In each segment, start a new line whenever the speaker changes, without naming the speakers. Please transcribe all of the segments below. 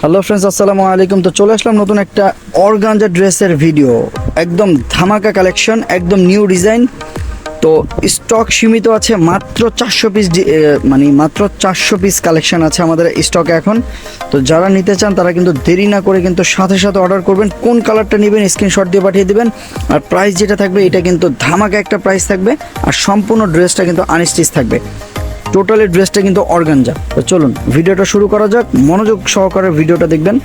Hello friends আসসালামু আলাইকুম। তো চলে আসলাম নতুন একটা অর্গানজা ড্রেসের ভিডিও একদম ধামাকা কালেকশন একদম নিউ ডিজাইন তো স্টক সীমিত আছে, মাত্র চারশো পিস মানে মাত্র চারশো পিস কালেকশন আছে আমাদের স্টকে এখন। তো যারা নিতে চান, তারা কিন্তু দেরি না করে কিন্তু সাথে সাথে অর্ডার করবেন। কোন কালারটা নেবেন স্ক্রিনশট দিয়ে পাঠিয়ে দিবেন। আর প্রাইস যেটা থাকবে, এটা কিন্তু ধামাকা একটা প্রাইস থাকবে। আর সম্পূর্ণ ড্রেসটা কিন্তু আনস্টিচ থাকবে। টোটালি ড্রেসটা কিন্তু অর্গানজা। তো চলুন, ভিডিওটা শুরু করা যাক। মনোযোগ সহকারে ভিডিওটা দেখবেন।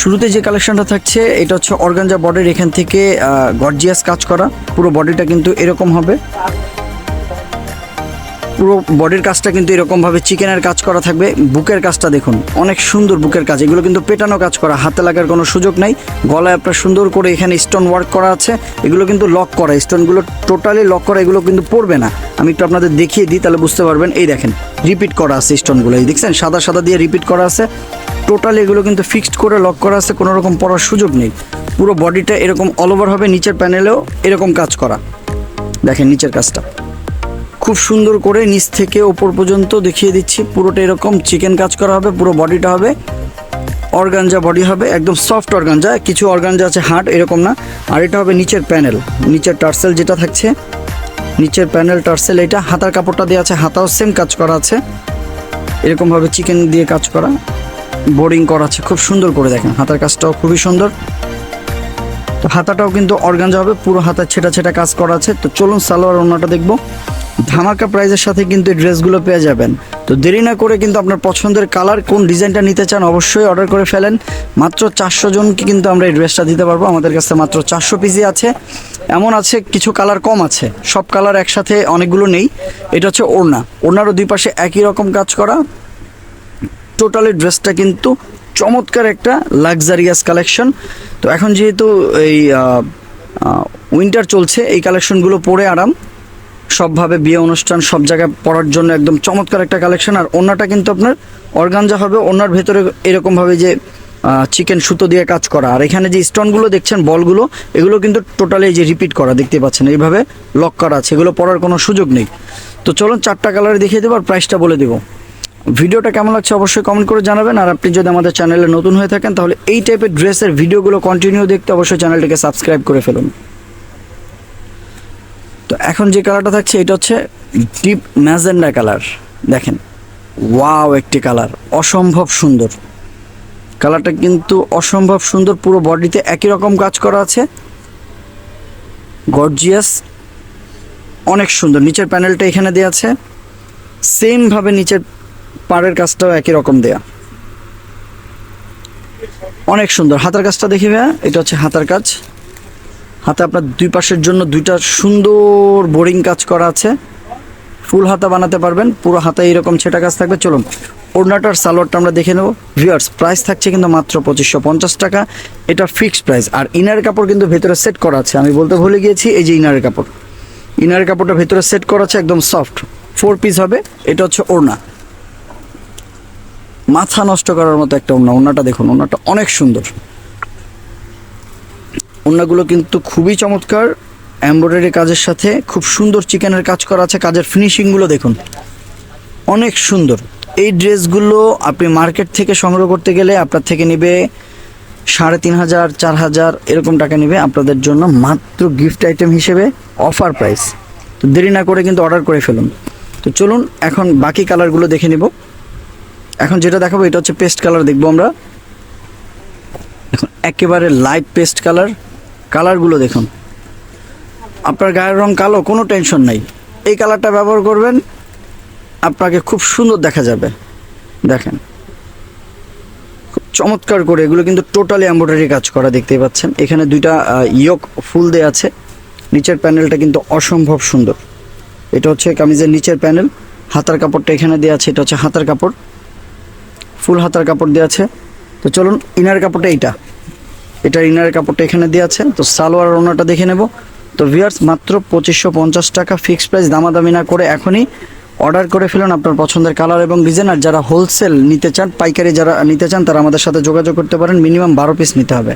শুরুতে যে কালেকশনটা থাকছে, এটা হচ্ছে অর্গানজা বডির এখান থেকে গর্জিয়াস কাজ করা। পুরো বডিটা কিন্তু এরকম হবে। পুরো বডির কাজটা কিন্তু এরকমভাবে চিকেনের কাজ করা থাকবে। বুকের কাজটা দেখুন, অনেক সুন্দর বুকের কাজ। এগুলো কিন্তু পেটানো কাজ করা, হাতে লাগার কোনো সুযোগ নাই। গলায় আপনার সুন্দর করে এখানে স্টোন ওয়ার্ক করা আছে। এগুলো কিন্তু লক করা স্টোনগুলো টোটালি লক করা, এগুলো কিন্তু পড়বে না। আমি একটু আপনাদের দেখিয়ে দিই, তাহলে বুঝতে পারবেন। এই দেখেন রিপিট করা আছে স্টোনগুলো এই দেখছেন, সাদা সাদা দিয়ে রিপিট করা আছে। টোটালি এগুলো কিন্তু ফিক্সড করে লক করা আছে, কোনো রকম পড়ার সুযোগ নেই। পুরো বডিটা এরকম অল ওভার হবে, নিচের প্যানেলেও এরকম কাজ করা। দেখেন, নিচের কাজটা। খুব সুন্দর করে নিচ থেকে ওপর পর্যন্ত দেখিয়ে দিচ্ছি। পুরোটা এরকম চিকেন কাজ করা হবে, পুরো বডিটা হবে। অর্গানজা বডি হবে, একদম সফট অর্গানজা, কিছু অর্গানজা আছে হার্ড এরকম না। আর এটা হবে নিচের প্যানেল নিচের টার্সেল যেটা থাকছে। নিচের প্যানেল টার্সেল এটা হাতার কাপড়টা দেওয়া আছে, হাতাও সেম কাজ করা আছে। এরকমভাবে চিকেন দিয়ে কাজ করা। বোর্ডিং করা আছে, খুব সুন্দর করে দেখেন, হাতার কাজটাও খুবই সুন্দর। তো হাতাটাও কিন্তু অর্গানজা হবে, পুরো হাতার ছেটা ছেটা কাজ করা আছে। তো চলুন সালোয়ার ওনাটা দেখব। ধামাকা প্রাইজের সাথে কিন্তু এই ড্রেসগুলো পেয়ে যাবেন। তো দেরি না করে কিন্তু আপনার পছন্দের কালার কোন ডিজাইনটা নিতে চান অবশ্যই অর্ডার করে ফেলেন। মাত্র চারশো জনকে কিন্তু আমরা এই ড্রেসটা দিতে পারব। আমাদের কাছে মাত্র চারশো পিসই আছে। এমন আছে, কিছু কালার কম আছে। সব কালার একসাথে অনেকগুলো নেই। এটা হচ্ছে ওড়না। ওড়নারও দুই পাশে একই রকম কাজ করা। টোটালি ড্রেসটা কিন্তু চমৎকার একটা লাক্সারিয়াস কালেকশন তো এখন যেহেতু এই উইন্টার চলছে, এই কালেকশনগুলো পরে আরাম। সবভাবে বিয়ে অনুষ্ঠান সব জায়গায় পড়ার জন্য একদম চমৎকার একটা কালেকশন আর ওনাটা কিন্তু আপনার অর্গানজা হবে ওনার ভেতরে এরকমভাবে যে চিকেন সুতো দিয়ে কাজ করা। আর এখানে যে স্টোনগুলো দেখছেন, বলগুলো, এগুলো কিন্তু টোটালি যে রিপিট করা, দেখতে পাচ্ছেন, এইভাবে লক করা আছে। এগুলো পড়ার কোনো সুযোগ নেই। তো চলুন চারটা কালার দেখিয়ে দেবো আর প্রাইসটা বলে দেবো। ভিডিওটা কেমন লাগছে অবশ্যই কমেন্ট করে জানাবেন। আর আপনি যদি আমাদের চ্যানেলে নতুন হয়ে থাকেন, তাহলে এই টাইপের ড্রেসের ভিডিওগুলো কন্টিনিউ দেখতে অবশ্যই চ্যানেলটিকে সাবস্ক্রাইব করে ফেলুন। তো এখন যে কালারটা থাকছে, এটা হচ্ছে ডিপ ম্যাজেন্ডা কালার দেখেন ওয়াও একটি কালার অসম্ভব সুন্দর। কালারটা কিন্তু অসম্ভব সুন্দর, পুরো বডিতে একই রকম কাজ করা আছে। গর্জিয়াস অনেক সুন্দর। নিচের প্যানেলটা এখানে দেওয়া আছে। সেমভাবে নিচের পাড়ের কাজটাও একই রকম দেয়া। অনেক সুন্দর। হাতার কাজটা দেখি ভাইয়া, এটা হচ্ছে হাতার কাজ। হাতে আপনার দুই পাশের জন্য দুইটা সুন্দর বোরিং কাজ করা আছে। ফুল হাতা বানাতে পারবেন, পুরো হাতে এইরকম ছেটা কাজ থাকবে। চলুন, ওড়নাটার সালোয়ারটা আমরা দেখে নেব। ভিউয়ার্স প্রাইস থাকছে কিন্তু মাত্র পঁচিশশো পঞ্চাশ টাকা। এটা ফিক্সড প্রাইস আর ইনার কাপড় কিন্তু ভেতরে সেট করা আছে। আমি বলতে ভুলে গিয়েছি, এই যে ইনার কাপড়। ইনার কাপড়টা ভেতরে সেট করা আছে, একদম সফট ফোর পিস হবে, এটা হচ্ছে ওড়না। মাথা নষ্ট করার মতো একটা ওড়না। ওড়নাটা দেখুন, ওড়নাটা অনেক সুন্দর। ওড়নাগুলো কিন্তু খুবই চমৎকার। এমব্রয়ডারি কাজের সাথে খুব সুন্দর চিকেনের কাজ করা আছে। কাজের ফিনিশিংগুলো দেখুন। অনেক সুন্দর। এই ড্রেসগুলো আপনি মার্কেট থেকে সংগ্রহ করতে গেলে আপনার থেকে নেবে সাড়ে তিন হাজার, চার হাজার, এরকম টাকা নেবে আপনাদের জন্য মাত্র গিফট আইটেম হিসেবে অফার প্রাইস তো দেরি না করে কিন্তু অর্ডার করে ফেলুন। তো চলুন এখন বাকি কালারগুলো দেখে নেব। এখন যেটা দেখাবো, এটা হচ্ছে পেস্ট কালার দেখব আমরা। এখন একেবারে লাইট পেস্ট কালার কালারগুলো দেখুন। আপনার গায়ের রং কালো, কোনো টেনশন নাই। এই কালারটা ব্যবহার করবেন, আপনাকে খুব সুন্দর দেখা যাবে। দেখেন। খুব চমৎকার করে এগুলো কিন্তু টোটালি এম্ব্রয়ডারি কাজ করা দেখতেই পাচ্ছেন। এখানে দুইটা ইয়ক ফুল দেওয়া আছে। নিচের প্যানেলটা কিন্তু অসম্ভব সুন্দর। এটা হচ্ছে কামিজের নিচের প্যানেল হাতার কাপড়টা এখানে দেওয়া আছে, এটা হচ্ছে হাতার কাপড়। ফুল হাতার কাপড় দেওয়া আছে। তো চলুন, ইনার কাপড়টা এইটা। এটার ইনারের কাপড়টা এখানে দেওয়া আছে। তো সালোয়ার ওনাটা দেখে নেব। তো ভিয়ার্স মাত্র পঁচিশশো পঞ্চাশ টাকা ফিক্সড প্রাইস দামাদামি না করে এখনই অর্ডার করে ফেলুন আপনার পছন্দের কালার এবং ডিজাইন আর যারা হোলসেল নিতে চান, পাইকারি যারা নিতে চান, তারা আমাদের সাথে যোগাযোগ করতে পারেন। মিনিমাম বারো পিস নিতে হবে।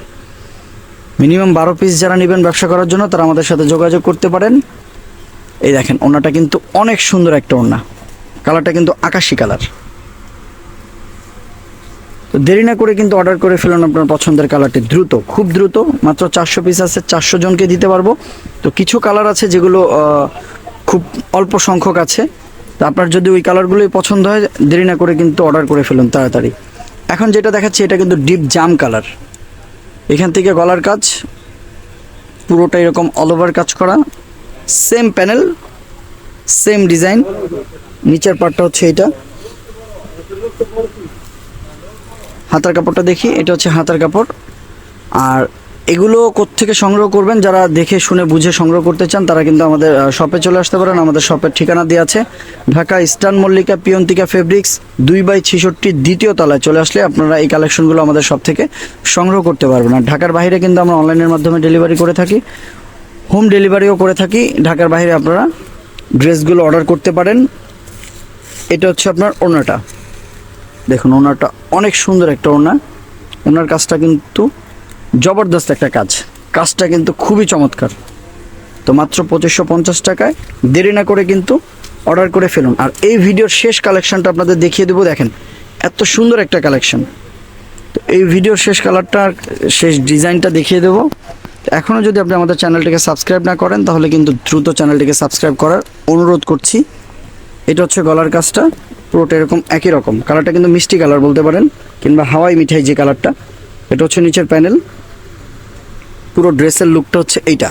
মিনিমাম বারো পিস যারা নেবেন ব্যবসা করার জন্য, তারা আমাদের সাথে যোগাযোগ করতে পারেন। এই দেখেন, ওনাটা কিন্তু অনেক সুন্দর একটা ওনা কালারটা কিন্তু আকাশি কালার তো দেরি না করে কিন্তু অর্ডার করে ফেলুন আপনার পছন্দের কালারটি দ্রুত, খুব দ্রুত, মাত্র চারশো পিস আছে, চারশো জনকে দিতে পারব। তো কিছু কালার আছে যেগুলো খুব অল্প সংখ্যক আছে। তো আপনার যদি ওই কালারগুলোই পছন্দ হয়, দেরি না করে কিন্তু অর্ডার করে ফেলুন তাড়াতাড়ি। এখন যেটা দেখাচ্ছি, এটা কিন্তু ডিপ জাম কালার এখান থেকে গলার কাজ, পুরোটা এরকম অল ওভার কাজ করা। সেম প্যানেল সেম ডিজাইন নিচের পার্টটা হচ্ছে এটা। হাতার কাপড়টা দেখি, এটা হচ্ছে হাতার কাপড়। আর এগুলো কোত্থেকে সংগ্রহ করবেন? যারা দেখে শুনে বুঝে সংগ্রহ করতে চান, তারা কিন্তু আমাদের শপে চলে আসতে পারেন। আমাদের শপের ঠিকানা দেওয়া আছে। ঢাকা ইস্টার্ন মল্লিকা পিয়ন্তিকা ফেব্রিক্স, দুই বাই ছিষট্টি দ্বিতীয় তলায় চলে আসলে আপনারা এই কালেকশনগুলো আমাদের শপ থেকে সংগ্রহ করতে পারবেন। আর ঢাকার বাইরে কিন্তু আমরা অনলাইনের মাধ্যমে ডেলিভারি করে থাকি। হোম ডেলিভারিও করে থাকি। ঢাকার বাইরে আপনারা ড্রেসগুলো অর্ডার করতে পারেন। এটা হচ্ছে আপনার ওনাটা। দেখুন, ওনারটা অনেক সুন্দর একটা ওনার। ওনার কাজটা কিন্তু জবরদস্ত একটা কাজ। কাজটা কিন্তু খুবই চমৎকার। তো মাত্র পঁচিশশো পঞ্চাশ টাকায় দেরি না করে কিন্তু অর্ডার করে ফেলুন। আর এই ভিডিওর শেষ কালেকশানটা আপনাদের দেখিয়ে দেবো, দেখেন, এত সুন্দর একটা কালেকশান। তো এই ভিডিওর শেষ কালারটা, শেষ ডিজাইনটা দেখিয়ে দেবো। এখনও যদি আপনি আমাদের চ্যানেলটিকে সাবস্ক্রাইব না করেন, তাহলে কিন্তু দ্রুত চ্যানেলটিকে সাবস্ক্রাইব করার অনুরোধ করছি। এটা হচ্ছে গলার কাজটা। পুরোটা এরকম একই রকম। কালারটা কিন্তু মিষ্টি কালার বলতে পারেন, কিংবা হাওয়াই মিঠাই যে কালারটা এটা হচ্ছে নিচের প্যানেল পুরো ড্রেসের লুকটা হচ্ছে এইটা।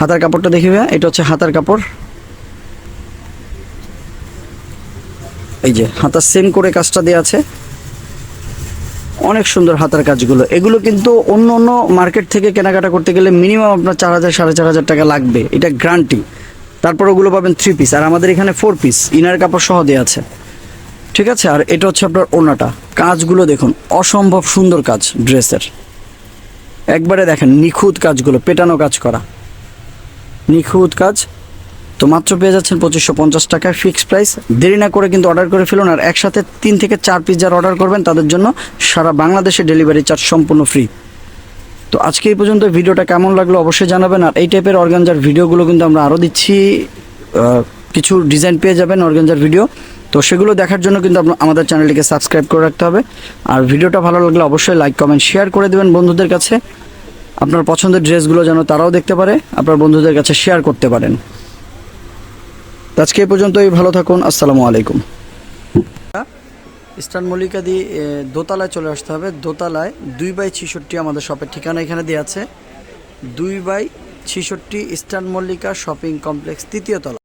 হাতার কাপড়টা দেখি ভাইয়া, এটা হচ্ছে হাতার কাপড়। এই যে হাতার সেম করে কাজটা দেওয়া আছে। অনেক সুন্দর হাতার কাজগুলো। এগুলো কিন্তু অন্য অন্য মার্কেট থেকে কেনাকাটা করতে গেলে মিনিমাম আপনার চার হাজার, সাড়ে চার হাজার টাকা লাগবে। এটা গ্রান্টি তারপর ওগুলো পাবেন থ্রি পিস আর আমাদের এখানে ফোর পিস ইনার কাপড় সহ দেওয়া আছে। ঠিক আছে? আর এটা হচ্ছে আপনার ওনাটা কাজগুলো দেখুন, অসম্ভব সুন্দর কাজ ড্রেসের। একবারে দেখেন, নিখুঁত কাজগুলো, পেটানো কাজ করা। নিখুঁত কাজ। তো মাত্র পেয়ে যাচ্ছেন পঁচিশশো পঞ্চাশ টাকায় ফিক্সড প্রাইস দেরি না করে কিন্তু অর্ডার করে ফেলুন, আর একসাথে তিন থেকে চার পিস যারা অর্ডার করবেন, তাদের জন্য সারা বাংলাদেশে ডেলিভারি চার্জ সম্পূর্ণ ফ্রি তো আজকে এই পর্যন্ত ভিডিওটা কেমন লাগল অবশ্যই জানাবেন। আর এই টাইপের অর্গানজার ভিডিওগুলো কিন্তু আমরা আরও দিচ্ছি। কিছু ডিজাইন পেয়ে যাবেন অর্গানজার ভিডিও। তো সেগুলো দেখার জন্য কিন্তু আমাদের চ্যানেলটিকে সাবস্ক্রাইব করে রাখতে হবে। আর ভিডিওটা ভালো লাগলে অবশ্যই লাইক কমেন্ট শেয়ার করে দেবেন বন্ধুদের কাছে। আপনার পছন্দের ড্রেসগুলো যেন তারাও দেখতে পারে, আপনার বন্ধুদের কাছে শেয়ার করতে পারেন। আজকে এই পর্যন্তই, ভালো থাকুন, আসসালামু আলাইকুম। ইস্টার্ন মল্লিকা দিয়ে দোতলায় চলে আসতে হবে। দোতলায় দুই বাই ছিষট্টি আমাদের শপের ঠিকানা এখানে দেওয়া আছে। দুই বাই ছিষট্টি স্টার মল্লিকা শপিং কমপ্লেক্স, তৃতীয় তলা।